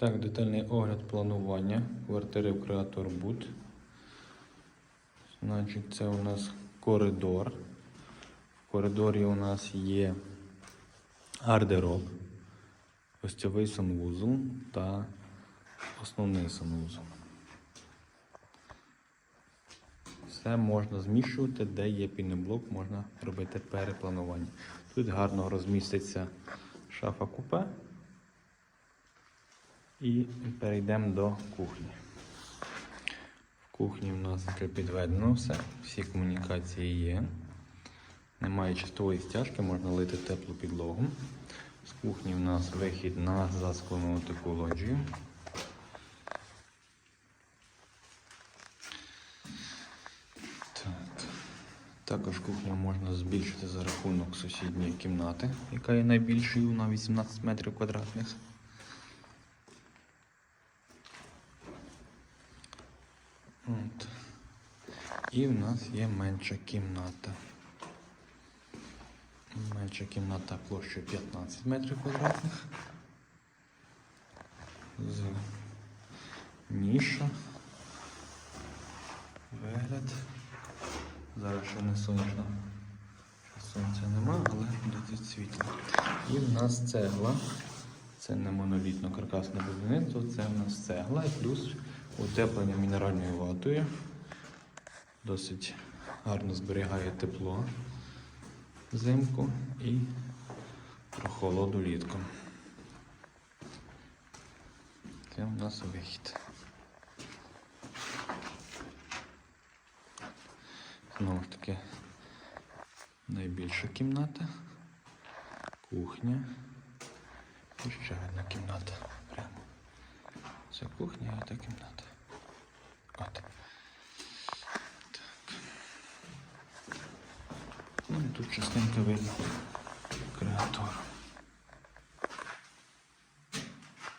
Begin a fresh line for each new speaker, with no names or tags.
Так, детальний огляд планування квартири в Креатор Бут. Значить, це у нас коридор. В коридорі у нас є гардероб, гостьовий санвузол та основний санвузол. Все можна зміщувати, де є пінеблок, можна робити перепланування. Тут гарно розміститься шафа купе. І перейдемо до кухні. В кухні в нас вже підведено все, всі комунікації є. Немає чистової стяжки, можна лити теплу підлогу. З кухні в нас вихід на засклену таку лоджію. Так. Також кухню можна збільшити за рахунок сусідньої кімнати, яка є найбільшою на 18 метрів квадратних. От. І в нас є менша кімната. Менша кімната площею 15 метрів квадратних. З ніша. Вигляд. Зараз ще не сонячно. Сонця нема, але буде світло. І в нас цегла. Це не монолітно каркасне будівництво, це в нас цегла і плюс утеплення мінеральною ватою. Досить гарно зберігає тепло взимку і прохолоду літком. Це у нас вихід. Знову ж таки, найбільша кімната, кухня і ще одна кімната. Прямо. Це кухня, а та кімната. От. Так. Ну, і тут частенько видно.